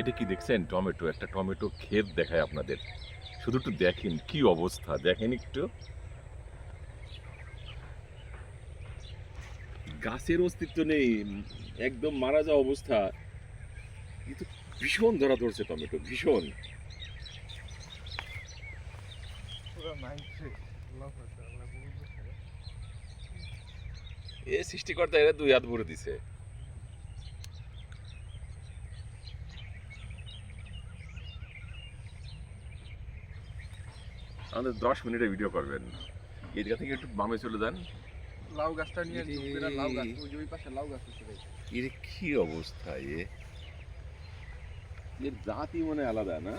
এটা কি দেখছেন? টমেটো একটা টমেটো ক্ষেত দেখায় আপনাদের। শুধু একটু দেখেন কি অবস্থা? দেখেন একটু। গাছের অস্তিত্ব নেই একদম মারা যাওয়া অবস্থা। কিন্তু ভীষণ ধরা ধরছে টমেটো ভীষণ। এ সৃষ্টিকর্তা এরা দুই হাত ভরে দিছে। আমাদের দশ মিনিটে ভিডিও করবেন। এই জায়গা থেকে একটু বামে চলে যান। লাউ গাছটা নিয়ে লাউ গাছ ওই পাশে লাউ গাছ এর কি অবস্থা এ? এর জাতই মনে আলাদা না?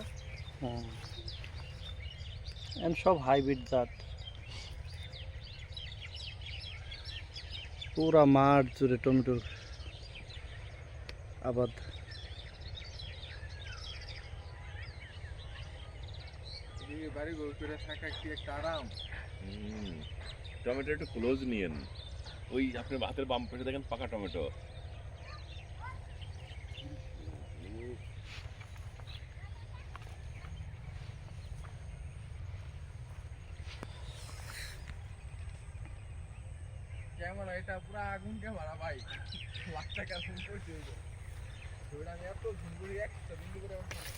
এন্ড সব হাইব্রিড জাত। পুরা মাঠ জুড়ে টমেটোর আবাদ। এদিকে বাড়ি ঘর করে থাকা কি একটা আরাম? টমেটো একটু ক্লোজ নিয়েন। ওই আপনার ভাতের বাম পাশে দেখেন পাকা টমেটো। ক্যামেরা এটা পুরো আগুন ক্যামেরা ভাই। লাখ টাকা ফোন করছি ওইটা আমি এত ঝুম করে একটা বিন্দু করে আমার ফোনে।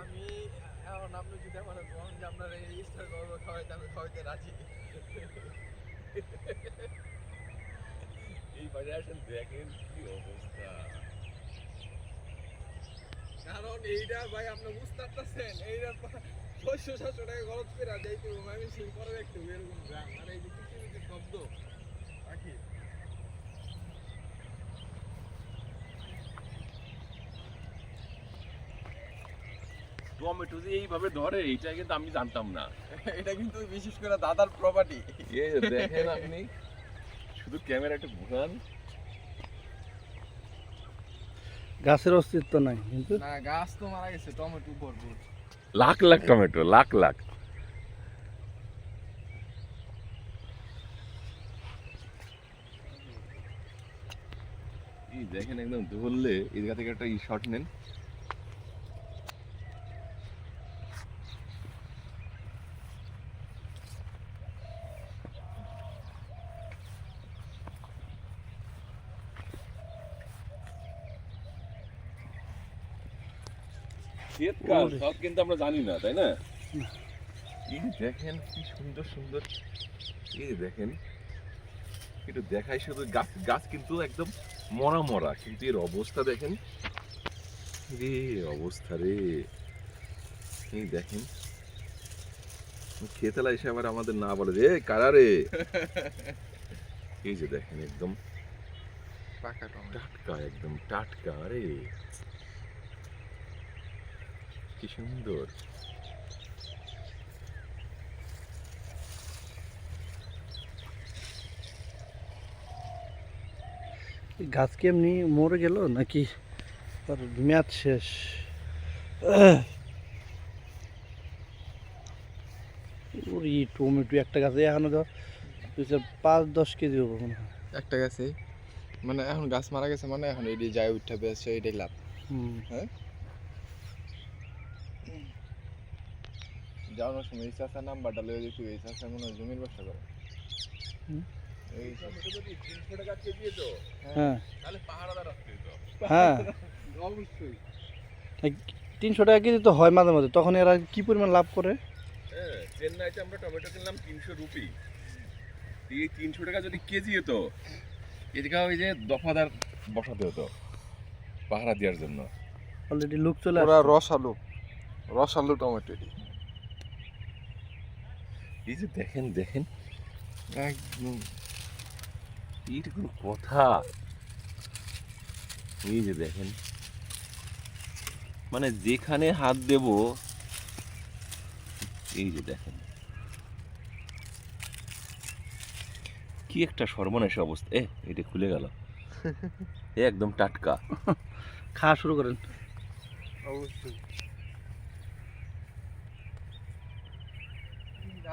আমি এখন আপনি যদি আমার বলেন যে আপনার এই স্টার গল্প খাওয়াইতে আমি খাওয়াইতে রাজি। এই বাড়ি আসেন দেখেন কি অবস্থা। কারণ এইটা ভাই আপনি বুঝতে পারতেছেন এইটা ছয়শো সাতশো টাকা খরচ করে যাইতে আমি সেই পরে একটু এরকম গ্রাম আর এই যে কিছু কিছু শব্দ পাখি। টমেটো যে এইভাবে ধরে এইটা কিন্তু আমি জানতাম না। এটা কিন্তু বিশেষ করে দাদার প্রপার্টি এ দেখেন আপনি। শুধু ক্যামেরা একটু ঘুরান। গাছের অস্তিত্ব নাই কিন্তু? না গাছ তো মারা গেছে টমেটো ভরপুর। লাখ লাখ টমেটো লাখ লাখ। দেখেন একদম ধরলে জায়গা থেকে একটা ই শট নেন। শীতকাল ওরে। সব কিন্তু আমরা জানি না তাই না? এই দেখেন কি সুন্দর সুন্দর। এই দেখেন একটু দেখাই শুধু গাছ গাছ কিন্তু একদম মরা মরা কিন্তু এর অবস্থা দেখেন। রে অবস্থা রে। এই দেখেন। খেতেলা এসে আবার আমাদের না বলে। রে কারা রে? এই যে দেখেন একদম টাটকা একদম টাটকা রে কি সুন্দর। গাছ কি এমনি মরে গেল নাকি তার মেয়াদ শেষ? ওরে টমেটো একটা গাছে এখনও ধর দুই চার পাঁচ দশ কেজি হবে মনে হয়। একটা গাছে? মানে এখন গাছ মারা গেছে মানে এখন এটি যায় উঠতে বেসছে এটাই লাভ। হুম। যাওয়ানোর সময় এই চাষার নাম্বারটা লয়ে দেখি এই চাষা মনে হয় জমির ব্যবসা করে। হ্যাঁ। হ্যাঁ। তিনশো টাকা কেজি তো হয় মাঝে মাঝে তখন এরা কি পরিমাণ লাভ করে? হ্যাঁ চেন্নাইতে আমরা টমেটো কিনলাম তিনশো রুপি। এই তিনশো টাকা যদি কেজি হতো এদিকে ওই যে দফাদার বসাতে হতো পাহারা দেওয়ার জন্য। অলরেডি লুক চলে রস আলু রস আলু টমেটো এটি এই যে দেখেন দেখেন। একদম এইটা কোনো কথা। এই যে দেখেন। মানে যেখানে হাত দেব এই যে দেখেন। কি একটা সর্বনাশ অবস্থা। এ এটা খুলে গেল। এ একদম টাটকা। খাওয়া শুরু করেন। অবশ্যই।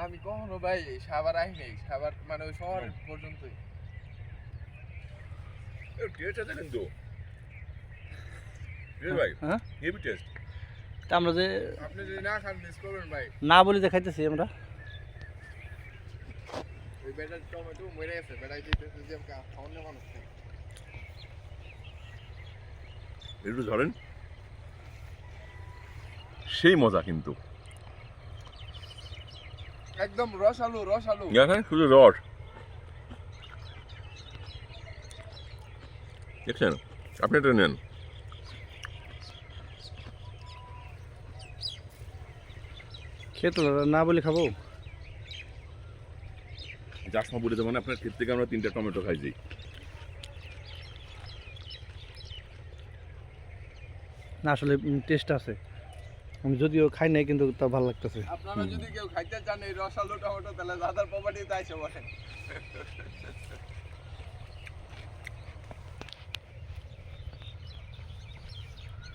আমি কখনো ভাই সাবার আই নেই সাবার মানে ওই শহর পর্যন্তই। টেস্ট আছে কিন্তু। ভাই হ্যাঁ? হেভি টেস্ট আমরা যে আপনি যদি না খান মিস করবেন ভাই। না বলি দেখাইতেছি আমরা। ওই বেটার টমেটো মরে গেছে দিতেছে যে খাওয়ানো মানুষ একটু ধরেন। সেই মজা কিন্তু। একদম রস আলু রস আলু। দেখেন শুধু রস। দেখছেন? আপনি এটা নেন। খেতো না বলি খাব। চাষমা বলে মানে আপনার ক্ষেত থেকে আমরা তিনটা টমেটো খাই যাই। না আসলে টেস্ট আছে। আমি যদিও খাই নাই কিন্তু তা ভালো লাগতেছে। আপনারা যদি কেউ খাইতে চান এই রসালো টমেটো তাহলে দাদার প্রপার্টিতে আইসে বসেন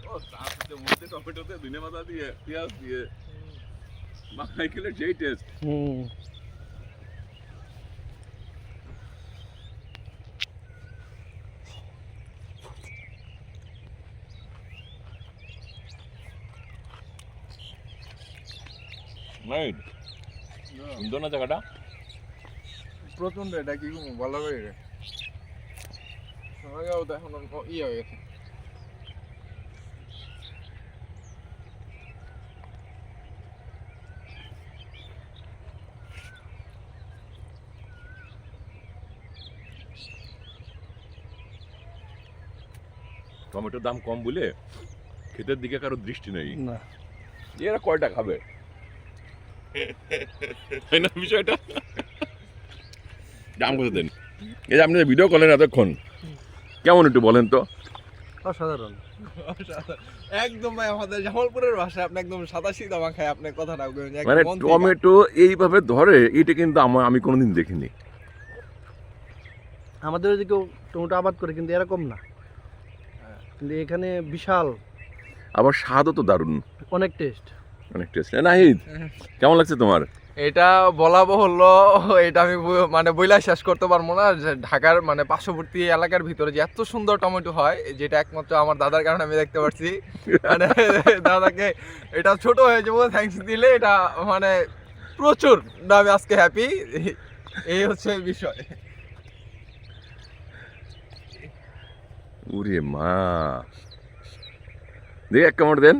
ও তাতে মধ্যে টমেটোতে ধনে পাতা দিয়ে পেঁয়াজ দিয়ে। মাখাই খেলে যেই টেস্ট হুম। সুন্দর না জায়গাটা? প্রচণ্ড এটা কি ভালো করে রে সবাইও তো ইয়ে হয়ে গেছে। টমেটোর দাম কম বলে ক্ষেতের দিকে কারও দৃষ্টি নেই। না। এরা কয়টা খাবে? তাই না বিষয়টা? দাম কত দেন। এই যে আপনি ভিডিও করলেন এতক্ষণ কেমন একটু বলেন তো? অসাধারণ। একদম ভাই আমাদের জামালপুরের ভাষায় আপনি একদম সাদা সিধা মাখায় আপনি কথাটা বলবেন যে একদম মানে টমেটো এইভাবে ধরে এটা কিন্তু আমার আমি কোনোদিন দেখিনি। আমাদের ওইদিকেও টমেটো আবাদ করে কিন্তু এরকম না। কিন্তু এখানে বিশাল। আবার স্বাদও তো দারুণ। অনেক টেস্ট অনেক টেস্ট নাহিদ কেমন লাগছে তোমার? এটা বলা হলো এটা আমি মানে বইলা শেষ করতে পারব না। যে ঢাকার মানে পার্শ্ববর্তী এলাকার ভিতরে যে এত সুন্দর টমেটো হয় যেটা একমাত্র আমার দাদার কারণে আমি দেখতে পাচ্ছি মানে দাদাকে এটা ছোট হয়ে যাব থ্যাঙ্কস দিলে এটা মানে প্রচুর আমি আজকে হ্যাপি এই হচ্ছে বিষয়। ওরে মা। দেখি এক কামড় দেন।